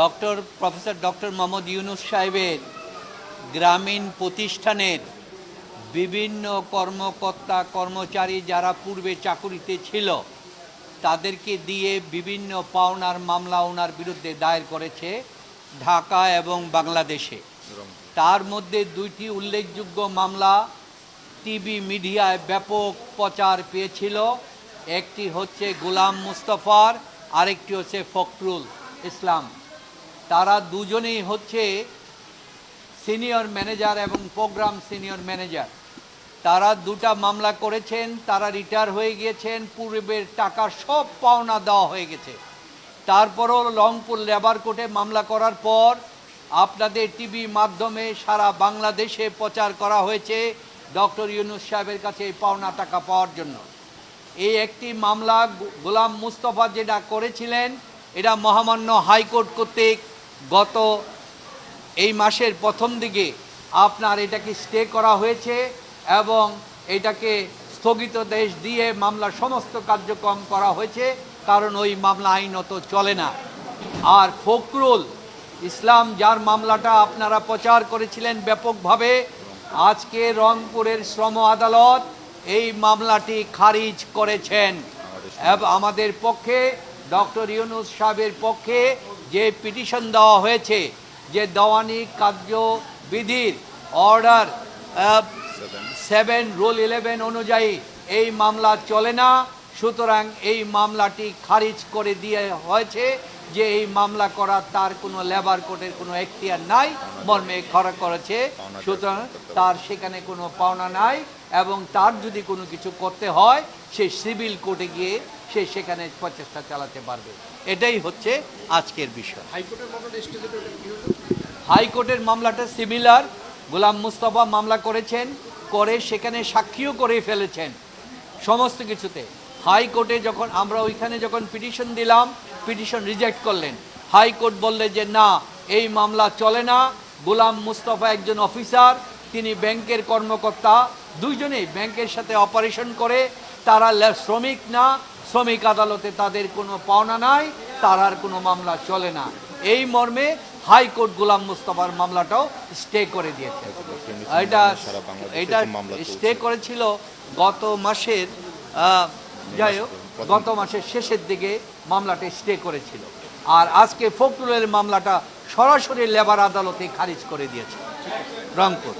Doctor, professor doctor Mohammad Yunus সাহেবের গ্রামীণ প্রতিষ্ঠানের বিভিন্ন কর্মকর্তা, কর্মচারী যারা পূর্বে চাকুরিতে ছিল, তাদেরকে দিয়ে বিভিন্ন পাওনার মামলা ওনার বিরুদ্ধে দায়ের করেছে ঢাকা এবং বাংলাদেশে। তার মধ্যে দুইটি উল্লেখযোগ্য মামলা টিভি মিডিয়ায় ব্যাপক প্রচার পেয়েছিল। একটি হচ্ছে গোলাম মুস্তফার, আরেকটি হচ্ছে ফখরুল ইসলাম। তারা দুজনেই হচ্ছে সিনিয়র ম্যানেজার এবং প্রোগ্রাম সিনিয়র ম্যানেজার। তারা দুটা মামলা করেছেন, তারা রিটায়ার হয়ে গিয়েছেন, পূর্বের টাকা সব পাওনা দেওয়া হয়ে গেছে। তারপরও রংপুর লেবার কোর্টে মামলা করার পর আপনাদের টিভি মাধ্যমে সারা বাংলাদেশে প্রচার করা হয়েছে ডক্টর ইউনুস সাহেবের কাছে এই পাওনা টাকা পাওয়ার জন্য। এই একটি মামলা গোলাম মুস্তফা যেটা করেছিলেন, এটা মহামান্য হাইকোর্ট কর্তৃক গত এই মাসের প্রথম দিকে আপনার এটাকে স্টে করা হয়েছে এবং এটাকে স্থগিত দেশ দিয়ে মামলা সমস্ত কার্যক্রম করা হয়েছে কারণ ওই মামলা আইনত চলে না। আর ফখরুল ইসলাম যার মামলাটা আপনারা প্রচার করেছিলেন ব্যাপকভাবে আজকে রংপুরের শ্রম আদালত এই মামলাটি খারিজ করেছেন। আমাদের পক্ষে ডক্টর ইউনুস সাহেবের পক্ষে পিটিশন দেওয়া হয়েছে যে দেওয়ানি কার্যবিধির অর্ডার সেভেন রুল ইলেভেন অনুযায়ী এই মামলা চলে না। সুতরাং এই মামলাটি খারিজ করে দিয়ে হয়েছে। যে এই মামলা করা তার কোনো লেবার কোর্টের কোনো এখতিয়ার নাই মর্মে খরা করেছে। সুতরাং তার সেখানে কোনো পাওনা নাই এবং তার যদি কোনো কিছু করতে হয় সে সিভিল কোর্টে গিয়ে সে সেখানে প্রচেষ্টা চালাতে পারবে। এটাই হচ্ছে আজকের বিষয়। হাইকোর্টের মামলাটা স্টেজে তো এটা কি হলো? হাইকোর্টের মামলাটা সিমিলার গোলাম মুস্তফা মামলা করেছেন করে সেখানে সাক্ষীও করে ফেলেছেন সমস্ত কিছুতে। হাইকোর্টে যখন আমরা ওইখানে যখন পিটিশন দিলাম পিটিশন রিজেক্ট করলেন। হাইকোর্ট বললে যে, না, এই মামলা চলে না। গোলাম মুস্তফা একজন অফিসার, তিনি ব্যাংকের কর্মকর্তা। দুইজনেই ব্যাংকের সাথে অপারেশন করে। তারা শ্রমিক না। শ্রমিক আদালতে তাদের কোনো পাওনা নাই। তার আর কোনো মামলা চলে না। এই মর্মে হাইকোর্ট গোলাম মুস্তফার মামলাটাও স্টে করে দিয়েছে। এটা এটা। স্টে করেছিল গত মাসের যাই হোক, গত মাসের শেষের দিকে মামলাটা স্টে করেছিল। আর আজকে ফখরুলের মামলাটা সরাসরি লেবার আদালতে খারিজ করে দিয়েছে। রংপুর।